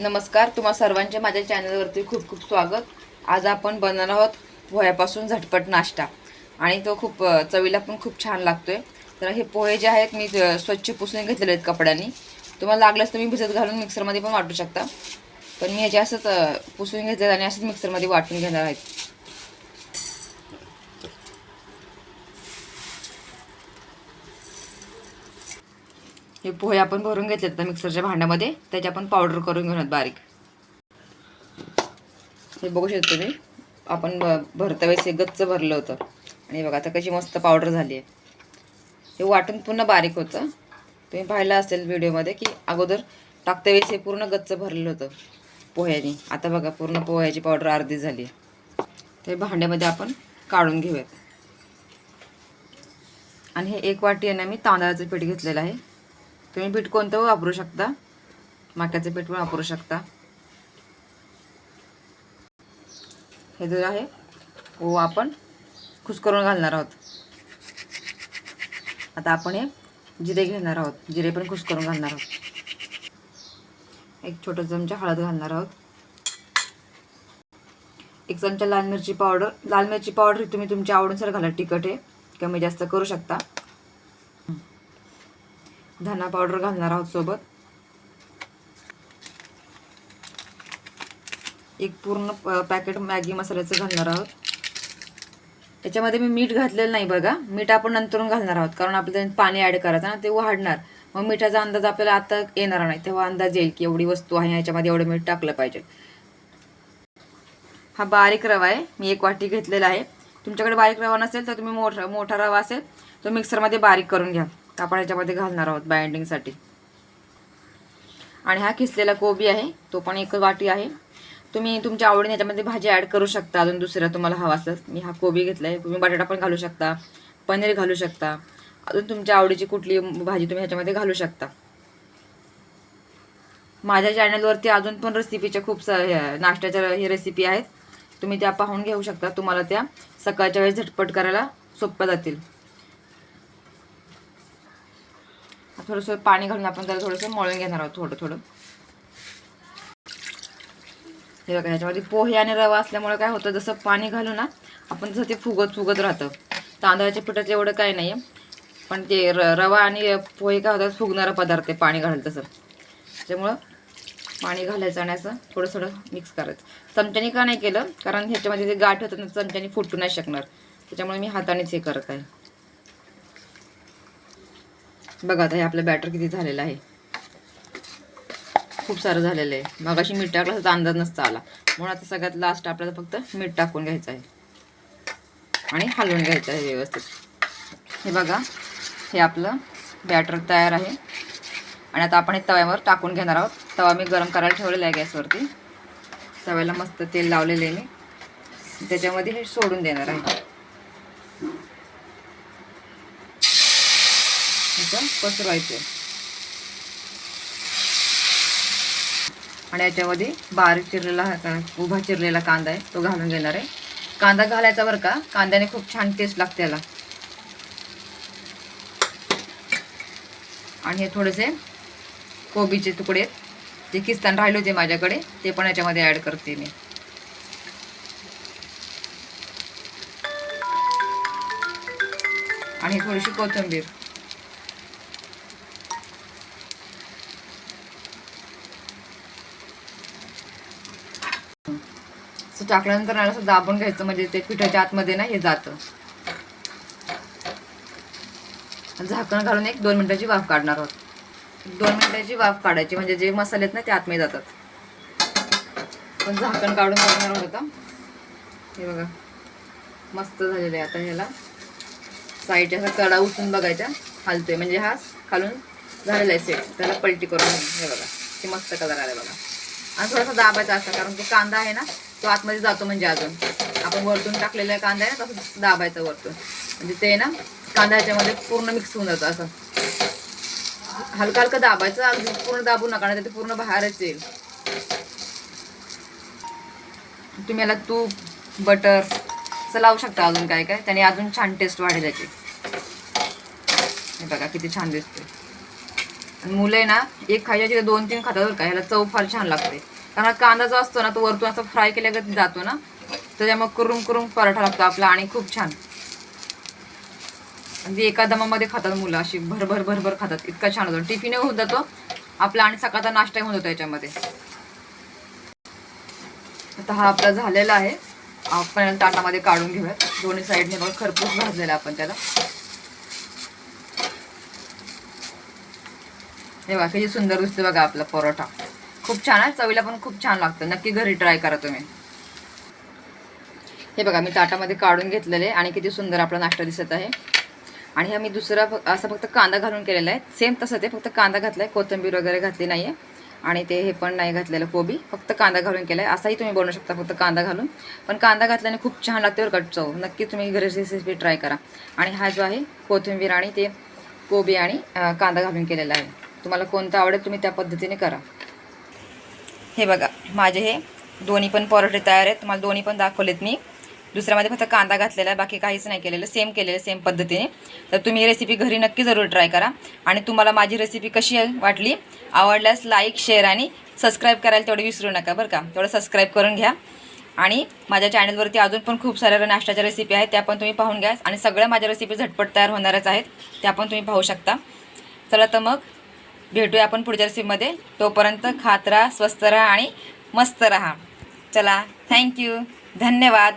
नमस्कार तुम्हा सर्वांचे माझ्या चॅनलवरती खूप खूप स्वागत. आज आपण बनवणार आहोत पोह्यापासून झटपट नाश्ता. आणि तो खूप चवीला पण खूप छान लागतोय. तर हे पोहे जे आहेत मी स्वच्छ पुसून घेतलेले आहेत कपड्यांनी. तुम्हाला लागल्यास तुम्ही भिजत घालून मिक्सरमध्ये पण वाटू शकता. पण मी ह्याचे असंच पुसून घेतले आणि असंच मिक्सरमध्ये वाटून घेणार आहेत हे पोहे आपण भरून घेतलेत आता मिक्सरच्या भांड्यामध्ये त्याची आपण पावडर करून घेऊन बारीक. हे बघू शकतो तुम्ही आपण ब- भरता वेळेस हे गच्च भरलं होतं. आणि बघा आता कशी मस्त पावडर झाली आहे. हे वाटून पुन्हा बारीक होतं. तुम्ही पाहिलं असेल व्हिडिओमध्ये की अगोदर टाकत्या वेळेस हे पूर्ण गच्च भरलेलं होतं पोह्याने. आता बघा पूर्ण पोह्याची पावडर अर्धी झाली आहे. ते भांड्यामध्ये आपण काढून घेऊयात. आणि हे एक वाटी आहे ना मी तांदळाचं पीठ घेतलेलं आहे. तुम्ही पीठ कोणतं वापरू शकता? मक्याचं पीठ पण वापरू शकता. हे दूध आहे ओ आपण खुसकरून घालणार आहोत. आता आपण हे जिरे घेणार आहोत. जिरे पण खुसकरून घालणार आहोत. एक छोटा चमचा हळद घालणार आहोत. एक चमचा लाल मिरची पावडर लाल मिरची पावडर तुम्ही तुमच्या आवडीनुसार घाला. तिखट आहे कमी जास्त करू शकता. धना पावडर घालणार आहोत सोबत. एक पूर्ण प- पॅकेट मॅगी मसाल्याचं घालणार आहोत. याच्यामध्ये मी मीठ घातलेलं नाही बघा. मीठ आपण नंतरून घालणार आहोत कारण आपल्याला पाणी ॲड करायचं ना ते वाढणार. मग मिठाचा अंदाज आपल्याला आता येणार नाही तेव्हा अंदाज येईल की एवढी वस्तू आहे याच्यामध्ये एवढं मीठ टाकलं पाहिजे. हा बारीक रवा आहे. मी एक वाटी घेतलेला आहे. तुमच्याकडे बारीक रवा नसेल तर तुम्ही मोठा मोठा रवा असेल तो मिक्सरमध्ये बारीक करून घ्या. आपण याच्यामध्ये घालणार आहोत बाइंडिंगसाठी आणि हा किसलेला कोबी आहे तो पण एक वाटी आहे. तुम्ही तुमच्या आवडीने याच्यामध्ये भाजी ॲड करू शकता. अजून दुसऱ्या तुम्हाला हवा असल्यास मी हा कोबी घेतला आहे तुम्ही बटाटा पण घालू शकता पनीर घालू शकता. अजून तुमच्या आवडीची कुठली भाजी तुम्ही ह्याच्यामध्ये घालू शकता. माझ्या चॅनलवरती अजून पण रेसिपीच्या खूप सा ह्या नाश्त्याच्या हे रेसिपी आहेत. तुम्ही त्या पाहून घेऊ शकता. तुम्हाला त्या सकाळच्या वेळेस झटपट करायला सोप्या जातील. थोडंसं पाणी घालून आपण त्याला थोडंसं मळून घेणार आहोत थोडं थोडं. हे बघा ह्याच्यामध्ये पोहे आणि रवा असल्यामुळे काय होतं जसं पाणी घालू ना आपण जसं ते फुगत फुगत राहतं. तांदळाच्या पिठाचं एवढं काय नाही आहे पण ते र रवा आणि पोहे काय होतात फुगणारा पदार्थ आहे पाणी घालत तसं. त्याच्यामुळं पाणी घालायचं आणि असं थोडं थोडं मिक्स करायचं. चमच्याने का नाही केलं कारण ह्याच्यामध्ये जे गाठ होतं ना चमच्याने फुटू नाही शकणार. त्याच्यामुळे मी हातानेच हे करत आहे. बघा आता हे आपलं बॅटर किती झालेलं आहे. खूप सारं झालेलं आहे. मग अशी मीठ टाकलं तर अंदाज नसता आला. म्हणून आता सगळ्यात लास्ट आपल्याला फक्त मीठ टाकून घ्यायचं आहे. आणि हलवून घ्यायचं आहे व्यवस्थित. हे बघा हे आपलं बॅटर तयार आहे. आणि आता आपण हे तव्यावर टाकून घेणार आहोत. तवा मी गरम करायला ठेवलेला आहे गॅसवरती. तव्याला मस्त तेल लावलेलं आहे मी. त्याच्यामध्ये हे सोडून देणार आहे. असं पसरवायचं. आहे आणि याच्यामध्ये बारीक चिरलेला उभा चिरलेला कांदा आहे तो घालून घेणार आहे. कांदा घालायचा बरं का? कांद्याने खूप छान टेस्ट लागते याला. आणि हे थोडेसे कोबीचे तुकडे जे किस्तान राहिले होते माझ्याकडे ते पण याच्यामध्ये ॲड करते मी. आणि थोडीशी कोथिंबीर. टाकल्यानंतर असं दाबून घ्यायचं म्हणजे ते पिठाच्या आतमध्ये ना हे जातं. झाकण घालून एक दोन मिनिटाची वाफ काढणार आहोत. दोन मिनिटाची वाफ काढायची म्हणजे जे मसाले आहेत ना ते आतमध्ये जातात. पण झाकण काढून बघणार आहोत आता. हे बघा मस्त झालेलं आहे आता ह्याला. साईडच्या असा कडा उचलून बघायचा हलतोय. म्हणजे हा खालून झालेला आहे सेट त्याला पलटी करून हे बघा ते मस्त कलर आला बघा. आणि थोडासा दाबायचा असा कारण तो कांदा आहे ना तो आतमध्ये जातो म्हणजे अजून. आपण वरतून टाकलेला कांदा आहे ना तसं दाबायचा वरतून. म्हणजे ते ना कांदा ह्याच्यामध्ये पूर्ण मिक्स होऊन जातं असं. हलका हलका दाबायचं अगदी पूर्ण दाबू नका नाही ते पूर्ण बाहेरच येईल. तुम्ही याला तूप बटर असं लावू शकता अजून काय काय. त्याने अजून छान टेस्ट वाढेल याची. हे बघा किती छान दिसते आणि मुलं आहे ना एक खायच्या दोन तीन खातात बरं का ह्याला चव फार छान लागते. कारण कांदा जो असतो ना तो वरतून असा फ्राय केल्यागत जातो ना त्याच्यामुळे कुरुम कुरुम पराठा लागतो आपला आणि खूप छान. अगदी एका दमामध्ये खातात मुलं अशी भरभर भरभर खातात इतका छान होतो. टिफिन होऊन जातो. आपला आणि सकाळचा नाश्ता होऊन जातो याच्यामध्ये आता हा आपला झालेला आहे. आपण ताटामध्ये काढून घेऊयात. दोन्ही साईडने बघा खरपूस भाजलेला आपण त्याला. हे बघा सुंदर दिसतो बघा आपला परोठा. खूप छान आहे. चवीला पण खूप छान लागतं. नक्की घरी ट्राय करा तुम्ही. हे बघा मी ताटामध्ये काढून घेतलेले आणि किती सुंदर आपला नाश्ता दिसत आहे. आणि हा मी दुसरा फ- असा फक्त कांदा घालून केलेला आहे. सेम तसं ते फक्त कांदा घातला आहे कोथिंबीर वगैरे घातली नाही आहे आणि ते हे पण नाही घातलेलं कोबी. फक्त कांदा घालून केला आहे असाही तुम्ही बनवू शकता फक्त कांदा घालून. पण कांदा घातल्याने खूप छान लागते बरं कट चव. नक्की तुम्ही घरी रेसिपी ट्राय करा. आणि हा जो आहे कोथिंबीर आणि ते कोबी आणि कांदा घालून केलेला आहे. तुम्हाला कोणतं आवडेल तुम्ही त्या पद्धतीने करा. हे बघा माझे हे दोन्ही पण परोठे तयार आहेत. तुम्हाला दोन्ही पण दाखवलेत मी. दुसऱ्यामध्ये फक्त कांदा घातलेला आहे बाकी काहीच नाही केलेलं. सेम केलेलं सेम पद्धतीने. तर तुम्ही रेसिपी घरी नक्की जरूर ट्राय करा. आणि तुम्हाला माझी रेसिपी कशी आहे- वाटली आवडल्यास लाईक शेअर आणि सबस्क्राईब करायला तेवढं विसरू नका बरं का? तेवढं सबस्क्राईब करून घ्या. आणि माझ्या चॅनलवरती अजून पण खूप साऱ्या नाश्त्याच्या रेसिपी आहेत त्या पण तुम्ही पाहून घ्या. आणि सगळ्या माझ्या रेसिपी झटपट तयार होणारच आहेत त्या पण तुम्ही पाहू शकता. चला तर मग भेटूया आपण पुढच्या रेसिपीमध्ये. तोपर्यंत खात राहा स्वस्त राहा आणि मस्त राहा. चला थँक्यू धन्यवाद.